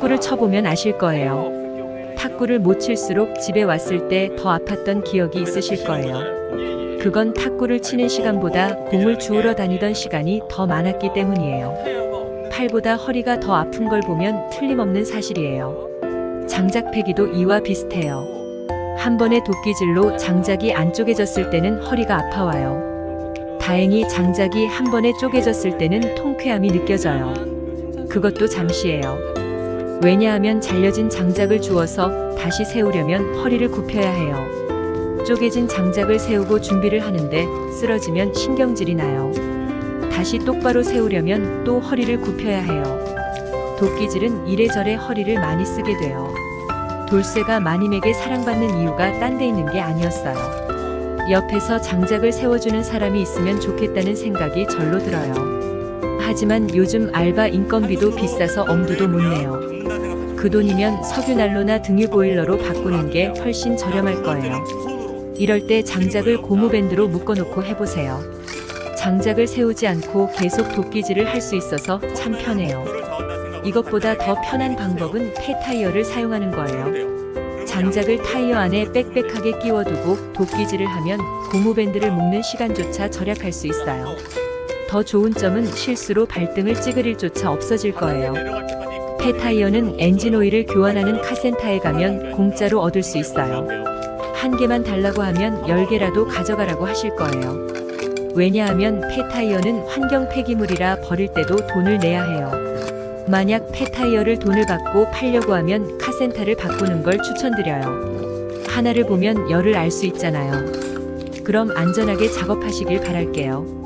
탁구를 쳐보면 아실 거예요. 탁구를 못 칠수록 집에 왔을 때 더 아팠던 기억이 있으실 거예요. 그건 탁구를 치는 시간보다 공을 주우러 다니던 시간이 더 많았기 때문이에요. 팔보다 허리가 더 아픈 걸 보면 틀림없는 사실이에요. 장작 패기도 이와 비슷해요. 한 번의 도끼질로 장작이 안 쪼개졌을 때는 허리가 아파와요. 다행히 장작이 한 번에 쪼개졌을 때는 통쾌함이 느껴져요. 그것도 잠시예요. 왜냐하면 잘려진 장작을 주워서 다시 세우려면 허리를 굽혀야 해요. 쪼개진 장작을 세우고 준비를 하는데 쓰러지면 신경질이 나요. 다시 똑바로 세우려면 또 허리를 굽혀야 해요. 도끼질은 이래저래 허리를 많이 쓰게 돼요. 돌쇠가 마님에게 사랑받는 이유가 딴 데 있는 게 아니었어요. 옆에서 장작을 세워주는 사람이 있으면 좋겠다는 생각이 절로 들어요. 하지만 요즘 알바 인건비도 비싸서 엄두도 못 내요. 그 돈이면 석유 난로나 등유 보일러로 바꾸는 게 훨씬 저렴할 거예요. 이럴 때 장작을 고무밴드로 묶어놓고 해보세요. 장작을 세우지 않고 계속 도끼질을 할 수 있어서 참 편해요. 이것보다 더 편한 방법은 폐 타이어를 사용하는 거예요. 장작을 타이어 안에 빽빽하게 끼워두고 도끼질을 하면 고무밴드를 묶는 시간조차 절약할 수 있어요. 더 좋은 점은 실수로 발등을 찌그릴 일조차 없어질 거예요. 폐 타이어는 엔진 오일을 교환하는 카센터에 가면 공짜로 얻을 수 있어요. 한 개만 달라고 하면 10개라도 가져가라고 하실 거예요. 왜냐하면 폐 타이어는 환경 폐기물이라 버릴 때도 돈을 내야 해요. 만약 폐 타이어를 돈을 받고 팔려고 하면 카센터를 바꾸는 걸 추천드려요. 하나를 보면 열을 알 수 있잖아요. 그럼 안전하게 작업하시길 바랄게요.